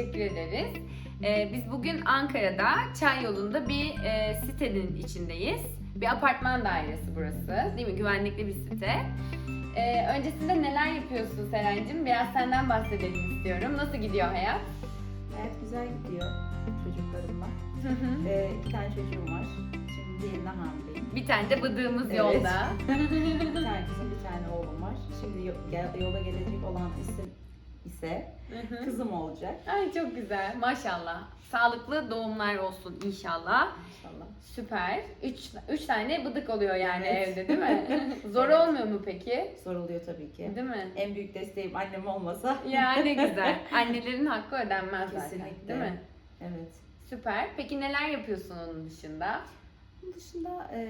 Teşekkür ederiz. Ee, biz bugün Ankara'da Çay yolunda bir e, sitenin içindeyiz. Bir apartman dairesi burası. Değil mi? Güvenlikli bir site. Ee, öncesinde neler yapıyorsun Seren'cim? Biraz senden bahsedelim istiyorum. Nasıl gidiyor hayat? Hayat güzel gidiyor çocuklarımla. Hı hı. Ee, iki tane çocuğum var. Şimdi diğerine hamileyim. bir tane de bıdığımız Evet. yolda. Bir tane kızım, bir tane oğlum var. Şimdi yola gelecek olan isim ise kızım olacak. Ay çok güzel. Maşallah. Sağlıklı doğumlar olsun inşallah. İnşallah. Süper. Üç, üç tane bıdık oluyor yani Evet. evde değil mi? Zor Evet. olmuyor mu peki? Zor oluyor tabii ki. Değil mi? En büyük desteğim annem olmasa. Ya ne güzel. Annelerin hakkı ödenmez zaten. Kesinlikle. Değil mi? Evet. Süper. Peki neler yapıyorsun onun dışında? Bunun dışında e,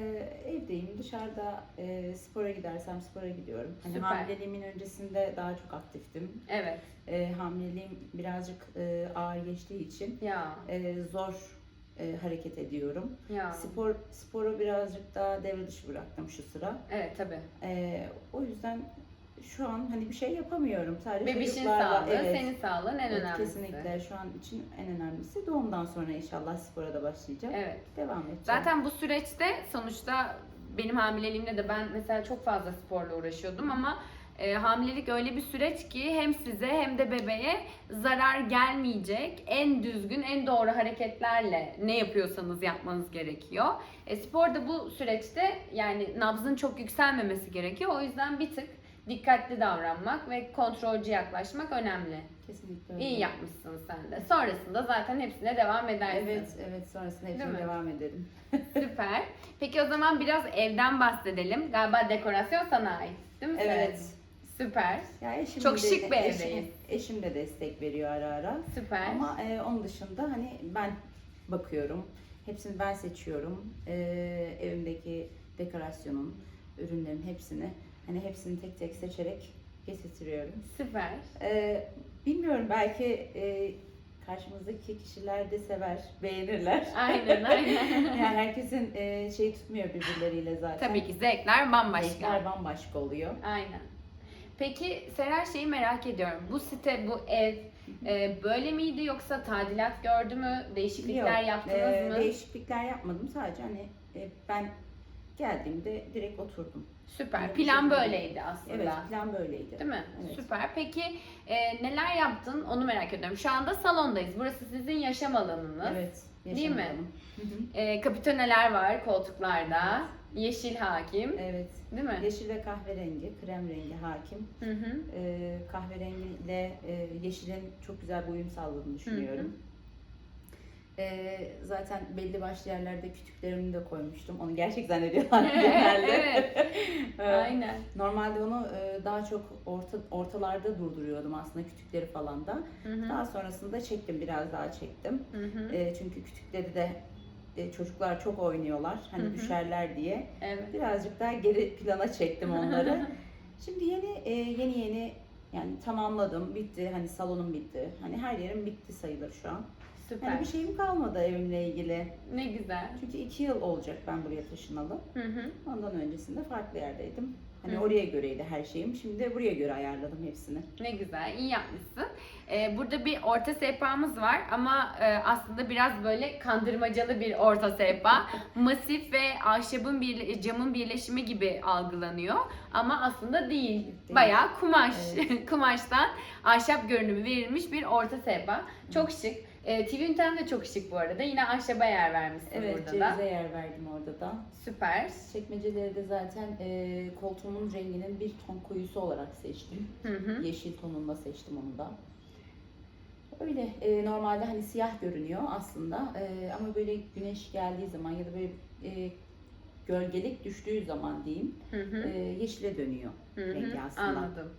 evdeyim. Dışarıda e, spora gidersem spora gidiyorum. Hani Süper. hamileliğimin öncesinde daha çok aktiftim. Evet. E, hamileliğim birazcık e, ağır geçtiği için Ya. e, zor e, hareket ediyorum. Ya. Spor sporu birazcık daha devre dışı bıraktım şu sıra. Evet tabii. E, o yüzden şu an hani bir şey yapamıyorum. Sadece Bebişin çocuklarla- sağlığı, evet, senin sağlığın en evet, önemlisi. Kesinlikle şu an için en önemlisi. Doğumdan sonra inşallah spora da başlayacağım. Evet. Devam edeceğim. Zaten bu süreçte sonuçta benim hamileliğimde de ben mesela çok fazla sporla uğraşıyordum ama e, hamilelik öyle bir süreç ki hem size hem de bebeğe zarar gelmeyecek en düzgün, en doğru hareketlerle ne yapıyorsanız yapmanız gerekiyor. E, spor da bu süreçte yani nabzın çok yükselmemesi gerekiyor. O yüzden bir tık dikkatli davranmak ve kontrolcü yaklaşmak önemli. Kesinlikle öyle. İyi yapmışsın sen de. Sonrasında zaten hepsine devam edersin. Evet, evet. Sonrasında hepsine devam ederim. Süper. Peki o zaman biraz evden bahsedelim. Galiba dekorasyon sana ait. Değil mi? Evet. Süper. Ya eşim Çok de- şık bir eşim- evdeyiz. Eşim de destek veriyor ara ara. Süper. Ama e, onun dışında hani ben bakıyorum. Hepsini ben seçiyorum. E, evimdeki dekorasyonun, ürünlerin hepsini hani hepsini tek tek seçerek getirtiyorum. Süper. E, bilmiyorum belki e, karşımızdaki kişiler de sever, beğenirler. Aynen aynen. yani herkesin e, şeyi tutmuyor birbirleriyle zaten. Tabii ki zevkler bambaşka. Renkler bambaşka oluyor. Aynen. Peki Seren şeyi merak ediyorum. Bu site, bu ev e, böyle miydi yoksa tadilat gördü mü? Değişiklikler Yok, yaptınız e, mı? Değişiklikler yapmadım. Sadece hani e, ben geldiğimde direkt oturdum. Süper. Plan böyleydi aslında. Evet, plan böyleydi. Değil mi? Evet. Süper. Peki e, neler yaptın? Onu merak ediyorum. Şu anda salondayız. Burası sizin yaşam alanınız. Evet. Değil mi? Hı hı. E, kapitoneler var koltuklarda. Yeşil hakim. Evet. Değil mi? Yeşil ve kahverengi, krem rengi hakim. Hı hı. E, kahverengiyle e, yeşilin çok güzel bir uyum sağladığını düşünüyorum. E, zaten belli başlı yerlerde kütüklerimi de koymuştum. Onu gerçek zannediyorlar genelde. evet. E, Aynen. Normalde onu e, daha çok orta ortalarda durduruyordum aslında kütükleri falan da. Hı hı. Daha sonrasında çektim, biraz daha çektim. Hı hı. E, çünkü kütükleri de e, çocuklar çok oynuyorlar. Hani Hı hı. düşerler diye. Evet. Birazcık daha geri plana çektim onları. Şimdi yeni e, yeni yeni yani tamamladım, bitti. Hani salonum bitti. Hani her yerim bitti sayılır şu an. Süper. Hani bir şeyim kalmadı evimle ilgili. Ne güzel. Çünkü iki yıl olacak ben buraya taşınalı. Hı hı. Ondan öncesinde farklı yerdeydim. Hani Hı. oraya göreydi her şeyim. Şimdi de buraya göre ayarladım hepsini. Ne güzel, iyi yapmışsın. Ee, burada bir orta sehpamız var ama e, aslında biraz böyle kandırmacalı bir orta sehpa. Masif ve ahşabın bir camın birleşimi gibi algılanıyor ama aslında değil. Değil. Bayağı kumaş, kumaştan ahşap görünümü verilmiş bir orta sehpa. Çok şık. Ee, TV ünitem de çok şık bu arada. Yine ahşaba yer vermişsin Evet, burada cevize da. yer verdim orada da. Süper. Çekmeceleri de zaten e, koltuğumun renginin bir ton koyusu olarak seçtim. Hı hı. Yeşil tonunda seçtim onu da. Öyle e, normalde hani siyah görünüyor aslında e, ama böyle güneş geldiği zaman ya da böyle e, gölgelik düştüğü zaman diyeyim Hı hı. e, yeşile dönüyor. Hı hı. rengi aslında. Anladım.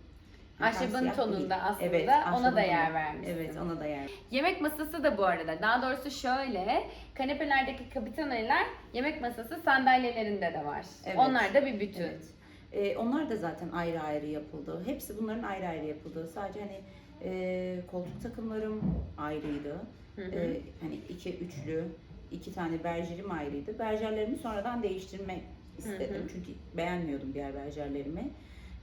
Ahşabın siyah tonunda değil. aslında Evet, ona da yer vermişsin. Evet ona da yer. Yemek masası da bu arada. Daha doğrusu şöyle, kanepelerdeki kapitoneler yemek masası sandalyelerinde de var. Evet. Onlar da bir bütün. Evet. E, onlar da zaten ayrı ayrı yapıldı. Hepsi bunların ayrı ayrı yapıldığı. Sadece hani e, koltuk takımlarım ayrıydı. Hı hı. E, hani iki üçlü, iki tane berjerim ayrıydı. Berjerlerimi sonradan değiştirme istedim. Hı hı. Çünkü beğenmiyordum diğer berjerlerimi.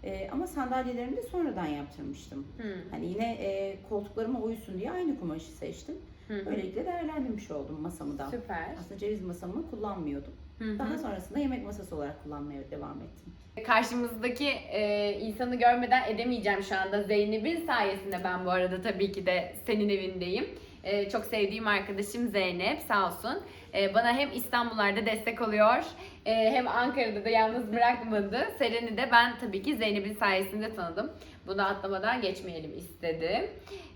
E, ama sandalyelerimi de sonradan yaptırmıştım. Hı, Hani yine e, koltuklarıma uysun diye aynı kumaşı seçtim. hı hı. Böylelikle değerlendirmiş oldum masamı da. Süper. Aslında ceviz masamı kullanmıyordum. Hı hı. Daha sonrasında yemek masası olarak kullanmaya devam ettim. Karşımızdaki e, insanı görmeden edemeyeceğim şu anda. Zeynep'in sayesinde ben bu arada tabii ki de senin evindeyim. E, çok sevdiğim arkadaşım Zeynep sağ olsun. E, bana hem İstanbullarda destek oluyor e, hem Ankara'da da yalnız bırakmadı. Seren'i de ben tabii ki Zeynep'in sayesinde tanıdım. Bunu atlamadan geçmeyelim istedim.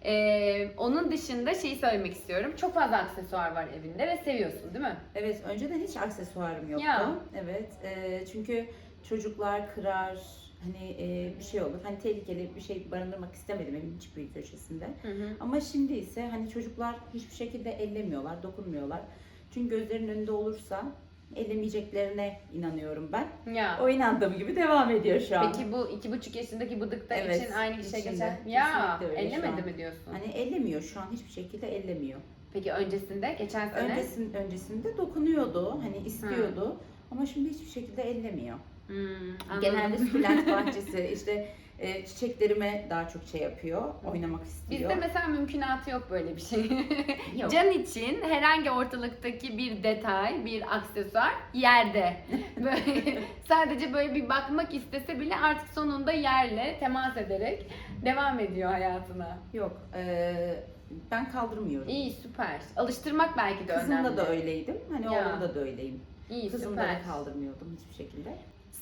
E, onun dışında şeyi söylemek istiyorum. Çok fazla aksesuar var evinde ve seviyorsun değil mi? Evet, önceden hiç aksesuarım yoktu. Ya. Evet, e, çünkü çocuklar kırar, hani e, bir şey olur. Hani tehlikeli bir şey barındırmak istemedim evin hiçbir köşesinde. Hı hı. Ama şimdi ise hani çocuklar hiçbir şekilde ellemiyorlar, dokunmuyorlar. Çünkü gözlerinin önünde olursa ellemeyeceklerine inanıyorum ben. Ya. O inandığım gibi devam ediyor şu an. Peki bu iki buçuk yaşındaki bıdıkta Evet, için aynı içinde. geçer. Ya ellemedi mi diyorsun? Hani ellemiyor şu an hiçbir şekilde ellemiyor. Peki öncesinde geçen sene? Öncesin, öncesinde dokunuyordu, hani istiyordu. Ama şimdi hiçbir şekilde ellemiyor. Hmm, anladım. Genelde sülent bahçesi, işte e, çiçeklerime daha çok şey yapıyor, oynamak istiyor. Bizde mesela mümkünatı yok böyle bir şey. Yok. Can için herhangi ortalıktaki bir detay, bir aksesuar yerde. Böyle sadece böyle bir bakmak istese bile artık sonunda yerle temas ederek devam ediyor hayatına. Yok, e, ben kaldırmıyorum. İyi süper. Alıştırmak belki de önemli. Kızımda da öyleydim, hani Ya. oğlumda da öyleyim. İyi Kızımda süper. da kaldırmıyordum hiçbir şekilde.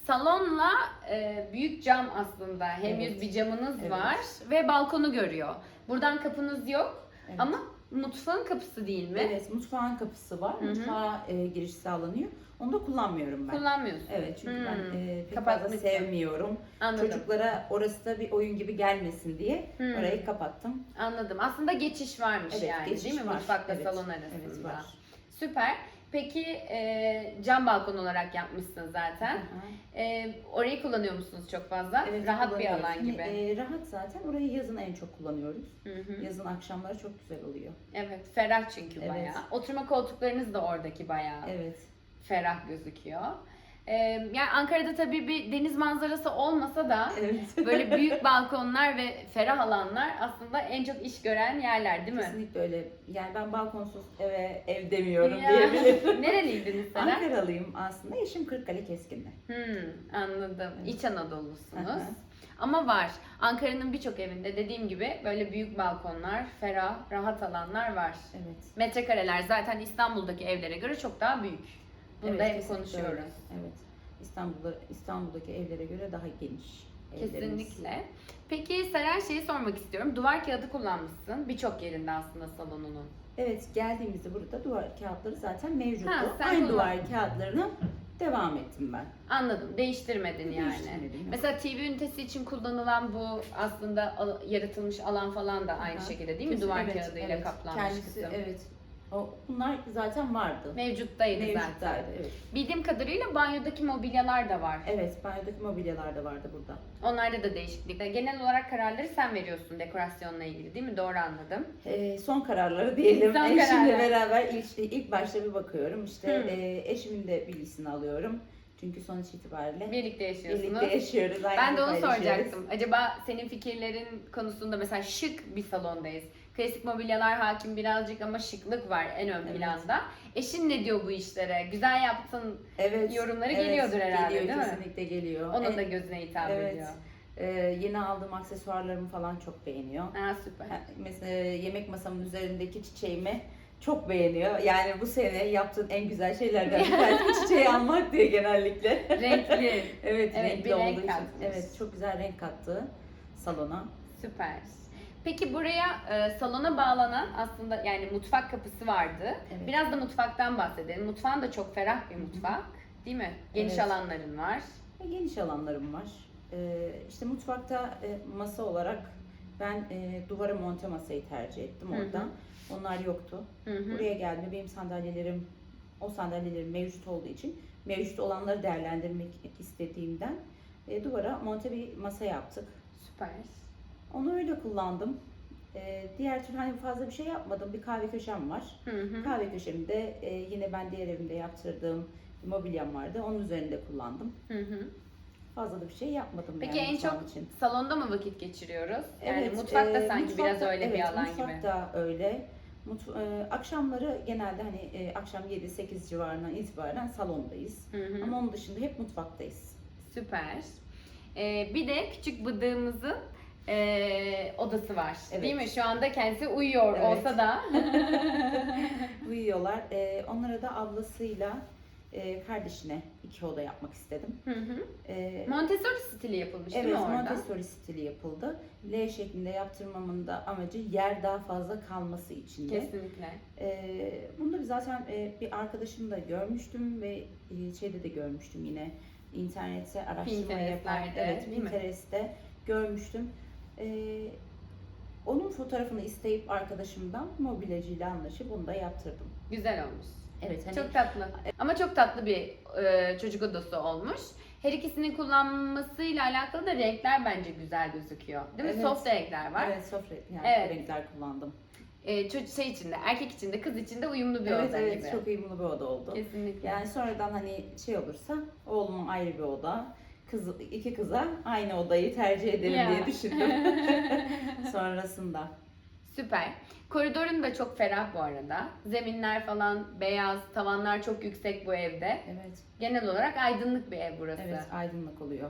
Salonla e, büyük cam aslında. Hem Evet. yüz bir camınız Evet. var ve balkonu görüyor. Buradan kapınız yok Evet. ama mutfağın kapısı değil mi? Evet, mutfağın kapısı var, Hı hı. mutfağa e, giriş sağlanıyor. Onu da kullanmıyorum ben. Kullanmıyorsun. Evet, çünkü ben Hmm. e, pek Kapatmışsın. fazla sevmiyorum. Anladım. Çocuklara orası da bir oyun gibi gelmesin diye Hmm. orayı kapattım. Anladım. Aslında geçiş varmış Evet, yani geçiş değil mi? var. Mutfakla Evet, salon Evet, arasında. var. Süper. Peki e, cam balkon olarak yapmışsın zaten. Hı hı. E, orayı kullanıyor musunuz çok fazla? Evet, Rahat bir alan gibi. e, rahat zaten. Orayı yazın en çok kullanıyoruz. Hı hı. Yazın akşamları çok güzel oluyor. Evet, ferah çünkü Evet. bayağı. Oturma koltuklarınız da oradaki bayağı. Evet. ferah gözüküyor. Ee, yani Ankara'da tabii bir deniz manzarası olmasa da Evet. böyle büyük balkonlar ve ferah alanlar aslında en çok iş gören yerler değil mi? Kesinlikle öyle. Yani ben balkonsuz eve ev demiyorum Ya. diyebilirim. Nereliydiniz sen? Ankaralıyım aslında. Eşim Kırıkkale Keskinli. Hmm, anladım. İç Anadolu'sunuz. Hı hı. Ama var. Ankara'nın birçok evinde dediğim gibi böyle büyük balkonlar, ferah, rahat alanlar var. Evet. Metrekareler zaten İstanbul'daki evlere göre çok daha büyük. Bunu da hep kesinlikle konuşuyoruz. öyle. Evet. İstanbul'da İstanbul'daki evlere göre daha geniş. evlerimiz. Kesinlikle. Peki Seren şeyi sormak istiyorum. Duvar kağıdı kullanmışsın birçok yerinde aslında salonunun. Evet, geldiğimizde burada duvar kağıtları zaten mevcuttu. Ha, sen Aynı kullan- duvar kağıtlarına devam ettim ben. Anladım. Değiştirmedin yani. Değiştirmedim, yok. Mesela TV ünitesi için kullanılan bu aslında al- yaratılmış alan falan da aynı Aha. şekilde değil mi? Kesin- Duvar evet, kağıdıyla evet. kaplanmış Kendisi, kısım. Evet. Bunlar zaten vardı. Mevcuttaydı zaten. Mevcuttaydı, evet. Bildiğim kadarıyla banyodaki mobilyalar da var. Evet, banyodaki mobilyalar da vardı burada. Onlarda da değişiklik. Genel olarak kararları sen veriyorsun dekorasyonla ilgili değil mi? Doğru anladım. Ee, son kararları diyelim. Son Eşimle kararlar. beraber ilk, ilk başta bir bakıyorum. İşte Hı. e, eşimin de bilgisini alıyorum. Çünkü sonuç itibariyle Birlikte yaşıyorsunuz. birlikte yaşıyoruz. aynı Ben de onu soracaktım. Acaba senin fikirlerin konusunda mesela şık bir salondayız. Klasik mobilyalar hakim birazcık ama şıklık var en ön Evet. planda. Eşin ne diyor bu işlere? Güzel yaptın. Evet. Yorumları evet, geliyordur herhalde, geliyor, değil mi? Kesinlikle geliyor. Onun En- da gözüne hitap evet. ediyor. Ee, yeni aldığım aksesuarlarımı falan çok beğeniyor. Ha süper. Ha, Mesela yemek masamın üzerindeki çiçeğimi çok beğeniyor. Yani bu sene yaptığın en güzel şeylerden bir tanesi çiçeği almak diyor genellikle. Renkli. Evet, Evet, renkli bir renk olduğu için. katmış. Evet, çok güzel renk kattı salona. Süper. Peki buraya e, salona bağlanan aslında yani mutfak kapısı vardı. Evet. Biraz da mutfaktan bahsedelim. Mutfağın da çok ferah bir mutfak. Değil mi? Geniş Evet. alanların var. Ve geniş alanlarım var. Ee, işte mutfakta e, masa olarak ben e, duvara monte masayı tercih ettim Hı hı. oradan. Onlar yoktu. Hı hı. Buraya geldiğimde benim sandalyelerim, o sandalyelerim mevcut olduğu için mevcut olanları değerlendirmek istediğimden e, duvara monte bir masa yaptık. Süper. Onu öyle kullandım. E, diğer türlü hani fazla bir şey yapmadım. Bir kahve köşem var. Hı hı. Kahve köşemde e, yine ben diğer evimde yaptırdığım mobilyam vardı. Onun üzerinde kullandım. Hı hı. Fazla da bir şey yapmadım Peki yani en çok için. salonda mı vakit geçiriyoruz? Yani Evet, mutfakta e, sanki biraz mutfakta- öyle bir evet, alan gibi. Mutfakta öyle. Mut, e, akşamları genelde hani e, akşam 7-8 civarından itibaren salondayız. Hı hı. Ama onun dışında hep mutfaktayız. Süper. Ee, bir de küçük bıdığımızın e, odası var. Evet. Değil mi? Şu anda kendisi uyuyor Evet. olsa da. Uyuyorlar. E, onlara da ablasıyla e, kardeşine iki oda yapmak istedim. Hı hı. E, Montessori stili yapılmış değil Evet, mi orada? Montessori stili yapıldı. L şeklinde yaptırmamın da amacı yer daha fazla kalması için de. Kesinlikle. Ee, bunu da bir zaten e, bir arkadaşım da görmüştüm ve e, şeyde de görmüştüm yine internette araştırma Pinterest'lerde, evet değil mi? Pinterest'te görmüştüm. Ee, onun fotoğrafını isteyip arkadaşımdan mobilyacıyla anlaşıp bunu da yaptırdım. Güzel olmuş. Evet hani Çok tatlı. Ama çok tatlı bir e, çocuk odası olmuş. Her ikisini kullanmasıyla alakalı da renkler bence güzel gözüküyor. Değil mi? Evet. Soft renkler var. evet sofra yani Evet. renkler kullandım. E, çocuk şey içinde, erkek içinde, kız içinde uyumlu bir evet oda evet gibi. çok uyumlu bir oda oldu. Kesinlikle. Yani sonradan hani şey olursa oğlumun ayrı bir oda, kız iki kıza aynı odayı tercih ederim Ya. diye düşündüm. Sonrasında. Süper. Koridorun da çok ferah bu arada. Zeminler falan beyaz, tavanlar çok yüksek bu evde. Evet. Genel olarak aydınlık bir ev burası. Evet, aydınlık oluyor.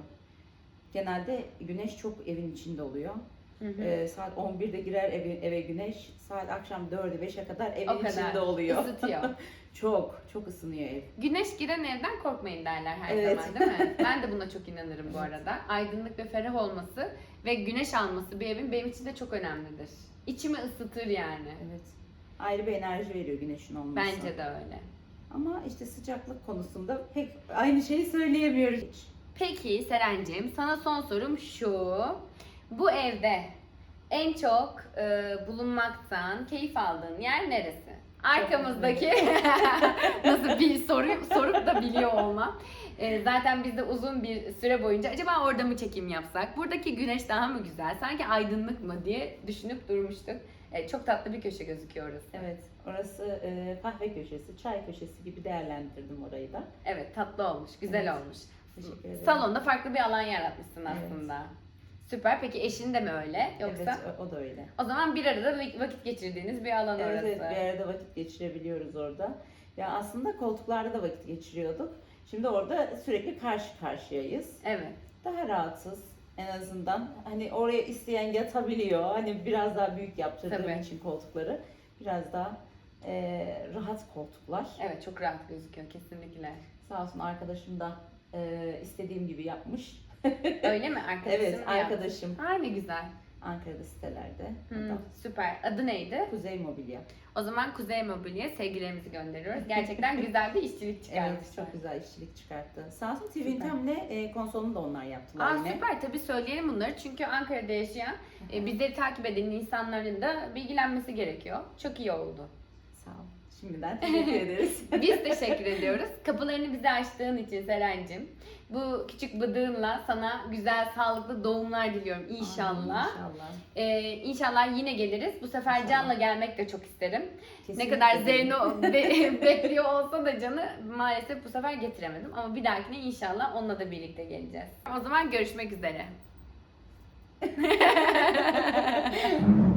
Genelde güneş çok evin içinde oluyor. Hı hı. Ee, saat 11'de girer eve, eve güneş, saat akşam 4'e 5'e kadar evin o kadar içinde oluyor. ısıtıyor. çok, çok ısınıyor ev. Güneş giren evden korkmayın derler her Evet. zaman değil mi? Ben de buna çok inanırım bu arada. Aydınlık ve ferah olması ve güneş alması bir evin benim için de çok önemlidir. İçimi ısıtır yani. Evet. Ayrı bir enerji veriyor güneşin olması. Bence de öyle. Ama işte sıcaklık konusunda pek aynı şeyi söyleyemiyoruz. Peki Serencim sana son sorum şu. Bu evde en çok e, bulunmaktan keyif aldığın yer neresi? Arkamızdaki nasıl bir soru sorup da biliyor olmam. E, zaten biz de uzun bir süre boyunca acaba orada mı çekim yapsak? Buradaki güneş daha mı güzel? Sanki aydınlık mı diye düşünüp durmuştuk. E, çok tatlı bir köşe gözüküyor orası. Evet, orası e, kahve köşesi, çay köşesi gibi değerlendirdim orayı da. Evet tatlı olmuş, güzel Evet. olmuş. Teşekkür ederim. Salonda farklı bir alan yaratmışsın Evet. aslında. Süper. Peki eşin de mi öyle yoksa? Evet, o, o da öyle. O zaman bir arada vak- vakit geçirdiğiniz bir alan Evet, orası. evet, bir arada vakit geçirebiliyoruz orada. Ya aslında koltuklarda da vakit geçiriyorduk. Şimdi orada sürekli karşı karşıyayız. Evet. Daha rahatsız en azından. Hani oraya isteyen yatabiliyor. Hani biraz daha büyük yaptırdığım Tabii. için koltukları. Biraz daha e, rahat koltuklar. Evet çok rahat gözüküyor kesinlikle. Sağ olsun arkadaşım da e, istediğim gibi yapmış. Öyle mi arkadaşın? evet, arkadaşım Aa ne güzel. Ankara'da sitelerde. Hmm, süper. Adı neydi? Kuzey Mobilya. O zaman Kuzey Mobilya sevgilerimizi gönderiyoruz. Gerçekten güzel bir işçilik çıkarmışlar. Evet, çok güzel işçilik çıkarttı. Sağ olsun Twintem'le e, konsolunu da onlar yaptılar Aa yine. süper tabii söyleyelim bunları çünkü Ankara'da yaşayan e, bizleri takip eden insanların da bilgilenmesi gerekiyor. Çok iyi oldu. Şimdiden teşekkür ederiz. Biz teşekkür ediyoruz. Kapılarını bize açtığın için Seren'cim. Bu küçük bıdığınla sana güzel, sağlıklı doğumlar diliyorum inşallah. İnşallah. Ee, inşallah yine geliriz. Bu sefer İnşallah. Can'la gelmek de çok isterim. Kesinlikle ne kadar. Zeyno be- bekliyor olsa da Can'ı maalesef bu sefer getiremedim. Ama bir dahakine inşallah onunla da birlikte geleceğiz. O zaman görüşmek üzere.